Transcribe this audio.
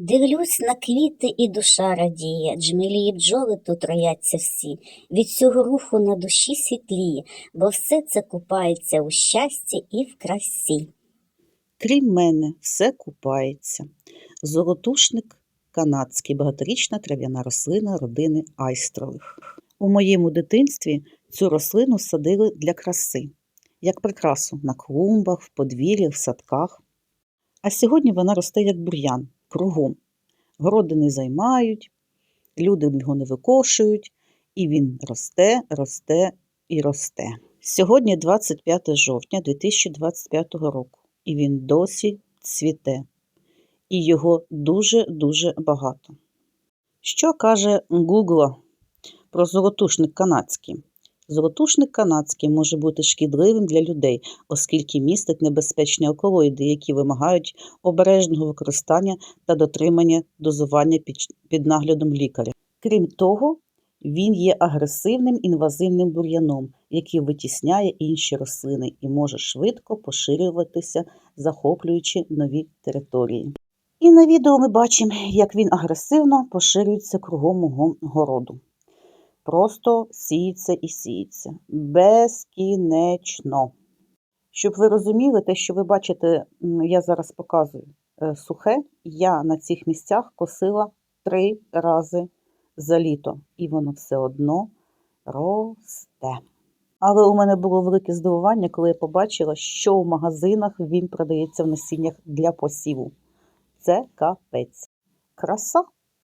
Дивлюсь на квіти, і душа радіє, джмелі і бджоли тут рояться всі, від цього руху на душі світліє, бо все це купається у щасті і в красі. Крім мене, все купається. Золотушник канадський, багаторічна трав'яна рослина родини айстрових. У моєму дитинстві цю рослину садили для краси, як прикрасу на клумбах, в подвір'ях, в садках. А сьогодні вона росте як бур'ян, кругом. Городи не займають, люди його не викошують, і він росте, росте і росте. Сьогодні 25 жовтня 2025 року, і він досі цвіте, і його дуже-дуже багато. Що каже Google про золотушник канадський? Золотушник канадський може бути шкідливим для людей, оскільки містить небезпечні алкалоїди, які вимагають обережного використання та дотримання дозування під, наглядом лікаря. Крім того, він є агресивним інвазивним бур'яном, який витісняє інші рослини і може швидко поширюватися, захоплюючи нові території. І на відео ми бачимо, як він агресивно поширюється кругом мого городу. Просто сіється і сіється. Безкінечно. Щоб ви розуміли, те, що ви бачите, я зараз показую е, сухе, я на цих місцях косила три рази за літо, і воно все одно росте. Але у мене було велике здивування, коли я побачила, що в магазинах він продається в насіннях для посіву. Це капець. Краса.